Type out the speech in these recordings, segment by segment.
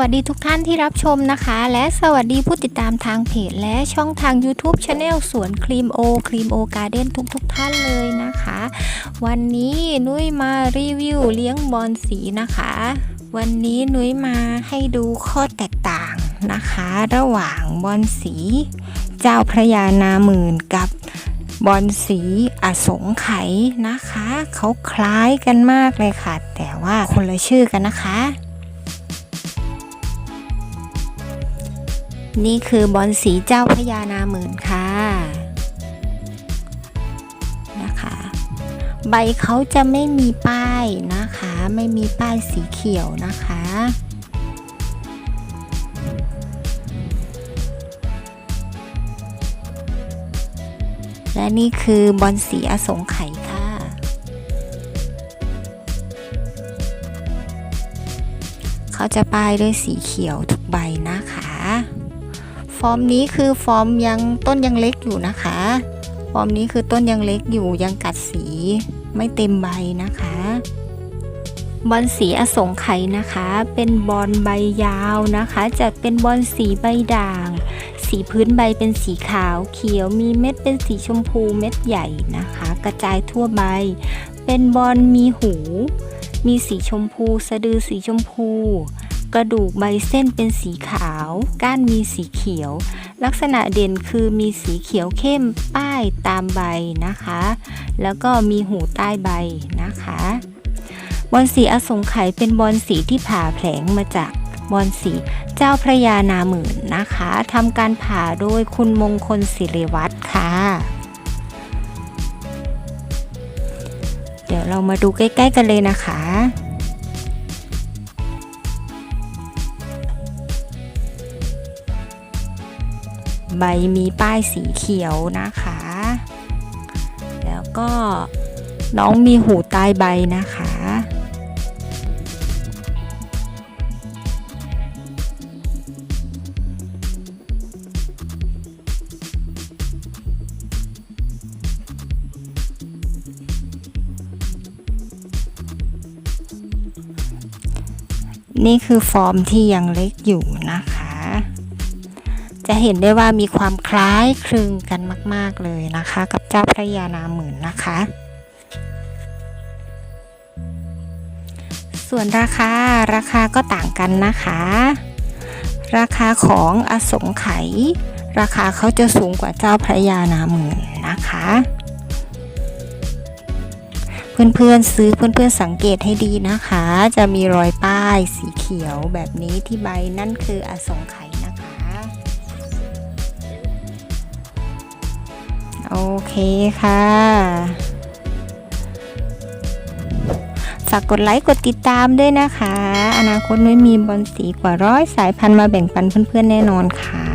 วัสดีทุกท่านที่รับชมนะคะ และสวัสดีผู้ติดตามทางเพจและช่องทาง YouTube Channel สวนครีมโอครีมโอการ์เด้นทุกทุกท่านเลยนะคะ วันนี้นุ้ยมารีวิวเลี้ยงบอลสีนะคะ วันนี้นุ้ยมาให้ดูข้อแตกต่างนะคะ ระหว่างบอลสี เจ้าพระยานาหมื่นกับบอลสีอสงไขยนะคะ เขาคล้ายกันมากเลยค่ะ แต่ว่าคนละชื่อกันนะคะ นี่คือบอลสีเจ้าพระยานาหมื่นค่ะนะคะ ใบเขาจะไม่มีป้ายนะคะ ไม่มีป้ายสีเขียวนะคะและนี่คือบอลสีอสงไขยค่ะ เขาจะป้ายด้วยสีเขียวทุกใบนะคะ ร์มนี้คือฟอร์มยังต้นยังเล็กอยู่นะคะ ฟอร์มนี้คือต้นยังเล็กอยู่ยังกัดสีไม่เต็มใบนะคะ บอลสีอสงไขยนะคะ เป็นบอลใบยาวนะคะ จะเป็นบอลสีใบด่าง สีพื้นใบเป็นสีขาวเขียวมีเม็ดเป็นสีชมพูเม็ดใหญ่นะคะ กระจายทั่วใบ เป็นบอลมีหู มีสีชมพู สะดือสีชมพู กระดูกใบเส้นเป็นสีขาว ก้านมีสีเขียว ลักษณะเด่นคือมีสีเขียวเข้มป้ายตามใบนะคะ แล้วก็มีหูใต้ใบนะคะบอลสีอสงไขยเป็นบอลสีที่ผ่าแผลงมาจากบอลสีเจ้าพระยานาหมื่นนะคะทำการผ่าโดยคุณมงคลศิริวัตรค่ะ เดี๋ยวเรามาดูใกล้ ๆ กันเลยนะคะ ใบมีป้ายสีเขียวนะคะ แล้วก็น้องมีหูใต้ใบนะคะ นี่คือฟอร์มที่ยังเล็กอยู่นะคะ จะเห็นได้ว่ามีความคล้ายคลึงกันมาก ๆเลยนะคะ กับเจ้าพระยานาหมื่นนะคะ ส่วนราคาราคาก็ต่างกันนะคะ ราคาของอสงไขยราคาเขาจะสูงกว่าเจ้าพระยานาหมื่นนะคะ เพื่อนๆซื้อเพื่อนๆสังเกตให้ดีนะคะ จะมีรอยป้ายสีเขียวแบบนี้ที่ใบนั่นคืออสงไขย ค่ะฝากกดไลค์กดติดตามด้วยนะคะ อนาคตนุ้ยมีบอลสีกว่าร้อยสายพันธุ์มาแบ่งปันเพื่อนๆแน่นอนค่ะ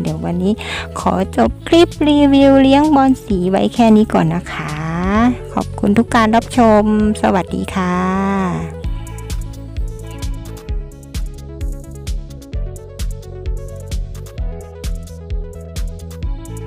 เดี๋ยววันนี้ขอจบคลิปรีวิวเลี้ยงบอลสีไว้แค่นี้ก่อนนะคะ ขอบคุณทุกการรับชม สวัสดีค่ะ